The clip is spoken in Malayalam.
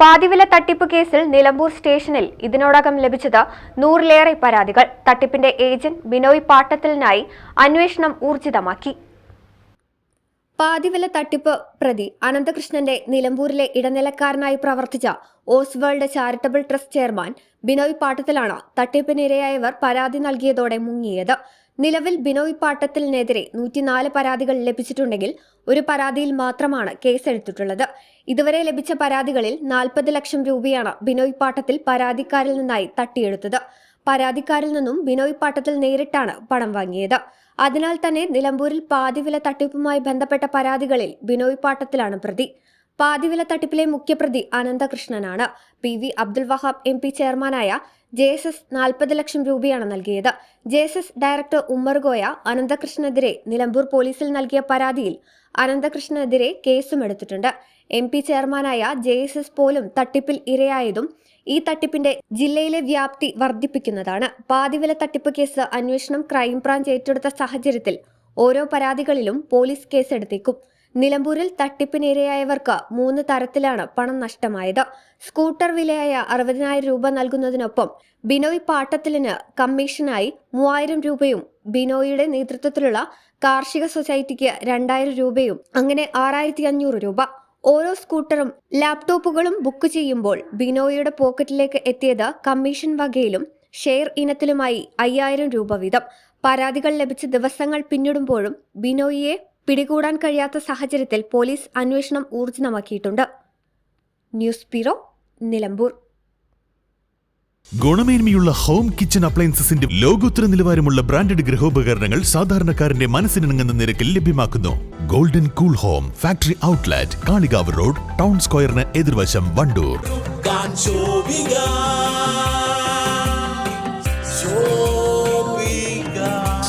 പാതിവില തട്ടിപ്പ് കേസിൽ നിലമ്പൂർ സ്റ്റേഷനിൽ ഇതിനോടകം ലഭിച്ചത് നൂറിലേറെ പരാതികൾ. തട്ടിപ്പിന്റെ ഏജന്റ് ബിനോയ് പാട്ടത്തിലിനായി അന്വേഷണം ഊർജിതമാക്കി. പാതിവില തട്ടിപ്പ് പ്രതി അനന്തകൃഷ്ണന്റെ നിലമ്പൂരിലെ ഇടനിലക്കാരനായി പ്രവർത്തിച്ച Oswald charitable trust chairman Binoy പാട്ടത്തിലാണ് തട്ടിപ്പിനിരയായവർ പരാതി നൽകിയതോടെ മുങ്ങിയത്. നിലവിൽ ബിനോയ് പാട്ടത്തിലിനെതിരെ നൂറ്റിനാല് പരാതികൾ ലഭിച്ചിട്ടുണ്ടെങ്കിൽ ഒരു പരാതിയിൽ മാത്രമാണ് കേസെടുത്തിട്ടുള്ളത്. ഇതുവരെ ലഭിച്ച പരാതികളിൽ നാൽപ്പത് ലക്ഷം രൂപയാണ് ബിനോയ് പാട്ടത്തിൽ പരാതിക്കാരിൽ നിന്നായി തട്ടിയെടുത്തത്. പരാതിക്കാരിൽ നിന്നും ബിനോയ് പാട്ടത്തിൽ നേരിട്ടാണ് പണം വാങ്ങിയത്. അതിനാൽ തന്നെ നിലമ്പൂരിൽ പാതിവില തട്ടിപ്പുമായി ബന്ധപ്പെട്ട പരാതികളിൽ ബിനോയ് പാട്ടത്തിലാണ് പ്രതി. പാതിവില തട്ടിപ്പിലെ മുഖ്യപ്രതി അനന്തകൃഷ്ണനാണ്. P V Abdul Wahab M P ചെയർമാനായ ജെ എസ് എസ് നാൽപ്പത് ലക്ഷം രൂപയാണ് നൽകിയത്. J S S director Ummer Goya അനന്തകൃഷ്ണനെതിരെ Nilambur പോലീസിൽ നൽകിയ പരാതിയിൽ അനന്തകൃഷ്ണനെതിരെ കേസും എടുത്തിട്ടുണ്ട്. എം പി ചെയർമാനായ ജെ എസ് എസ് പോലും തട്ടിപ്പിൽ ഇരയായതും ഈ തട്ടിപ്പിന്റെ ജില്ലയിലെ വ്യാപ്തി വർദ്ധിപ്പിക്കുന്നതാണ്. പാതിവില തട്ടിപ്പ് കേസ് അന്വേഷണം ക്രൈംബ്രാഞ്ച് ഏറ്റെടുത്ത സാഹചര്യത്തിൽ ഓരോ പരാതികളിലും പോലീസ് കേസെടുത്തേക്കും. നിലമ്പൂരിൽ തട്ടിപ്പിനിരയായവർക്ക് മൂന്ന് തരത്തിലാണ് പണം നഷ്ടമായത്. സ്കൂട്ടർ വിലയായ അറുപതിനായിരം രൂപ നൽകുന്നതിനൊപ്പം ബിനോയ് പാട്ടത്തിലിന് കമ്മീഷനായി മൂവായിരം രൂപയും ബിനോയിയുടെ നേതൃത്വത്തിലുള്ള കാർഷിക സൊസൈറ്റിക്ക് രണ്ടായിരം രൂപയും അങ്ങനെ ആറായിരത്തി അഞ്ഞൂറ് രൂപ. ഓരോ സ്കൂട്ടറും ലാപ്ടോപ്പുകളും ബുക്ക് ചെയ്യുമ്പോൾ ബിനോയിയുടെ പോക്കറ്റിലേക്ക് എത്തിയത് കമ്മീഷൻ വകയിലും ഷെയർ ഇനത്തിലുമായി അയ്യായിരം രൂപ വീതം. പരാതികൾ ലഭിച്ച ദിവസങ്ങൾ പിന്നിടുമ്പോഴും ബിനോയിയെ പിടികൂടാൻ കഴിയാത്ത സാഹചര്യത്തിൽ പോലീസ് അന്വേഷണം ഊർജിതമാക്കിയിട്ടുണ്ട് ന്യൂസ് ബ്യൂറോ നിലമ്പൂർ. ഗുണമേന്മയുള്ള ഹോം കിച്ചൺ അപ്ലയൻസസിന്റെ ലോകോത്തര നിലവാരമുള്ള ബ്രാൻഡഡ് ഗൃഹോപകരണങ്ങൾ സാധാരണക്കാരന്റെ മനസ്സിനിണങ്ങുന്ന നിരക്കിൽ ലഭ്യമാക്കുന്നു. Golden cool home factory outlet Kalikavu road town സ്ക്വയറിന് എതിർവശം Wandoor.